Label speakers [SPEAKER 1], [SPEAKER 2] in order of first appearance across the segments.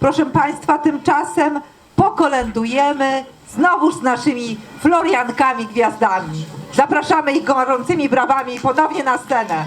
[SPEAKER 1] Proszę Państwa, tymczasem pokolędujemy znowu z naszymi floriankami gwiazdami. Zapraszamy ich gorącymi brawami ponownie na scenę.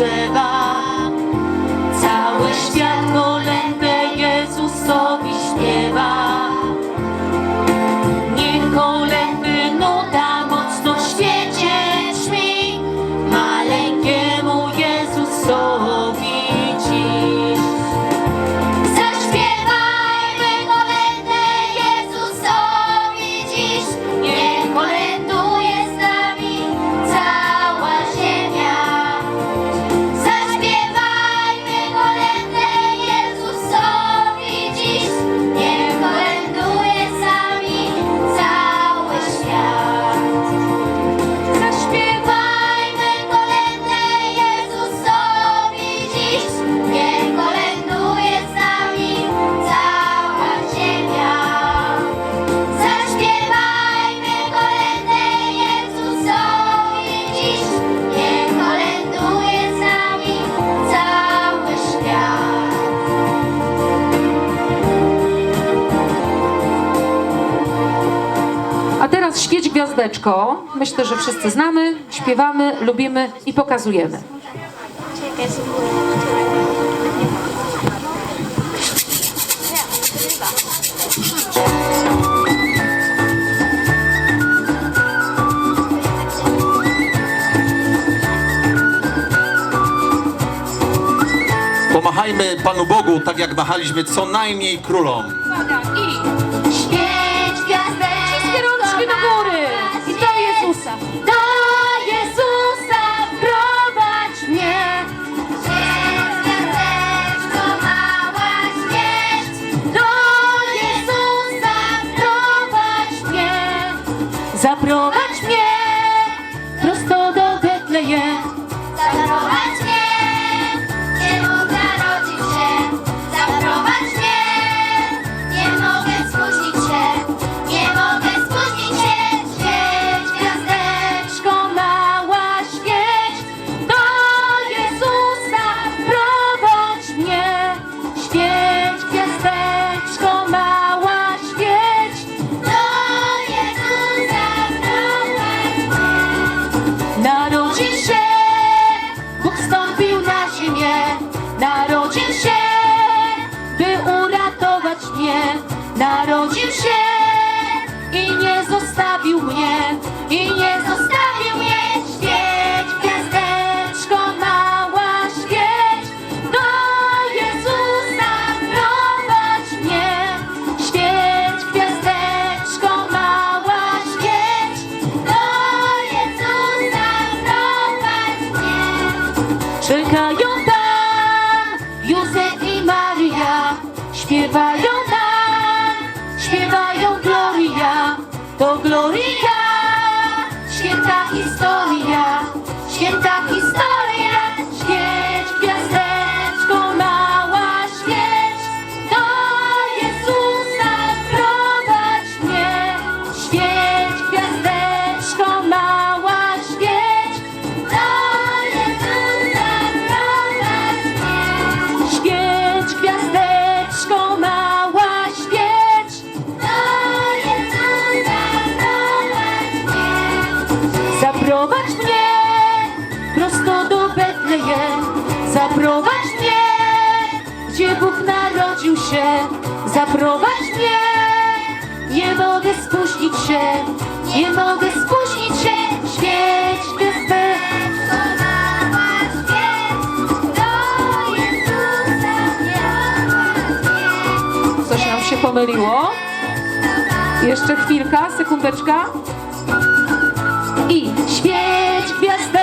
[SPEAKER 2] drzewa
[SPEAKER 3] nas Świeć Gwiazdeczko. Myślę, że wszyscy znamy, śpiewamy, lubimy i pokazujemy.
[SPEAKER 4] Pomachajmy Panu Bogu, tak jak machaliśmy co najmniej królom.
[SPEAKER 3] I...
[SPEAKER 2] Zaprowadź mnie prosto do Betlejem. mnie, narodził się i nie zostawił mnie, i nie zostawił mnie. śpiewają Gloria, to Gloria, święta historia. Prosto do Betlejem. Zaprowadź mnie, gdzie Bóg narodził się. Zaprowadź mnie, nie mogę spóźnić się, nie mogę spóźnić się. Świeć miała Coś nam się pomyliło. Jeszcze chwilka, sekundeczka. I świeć gwiazdeczko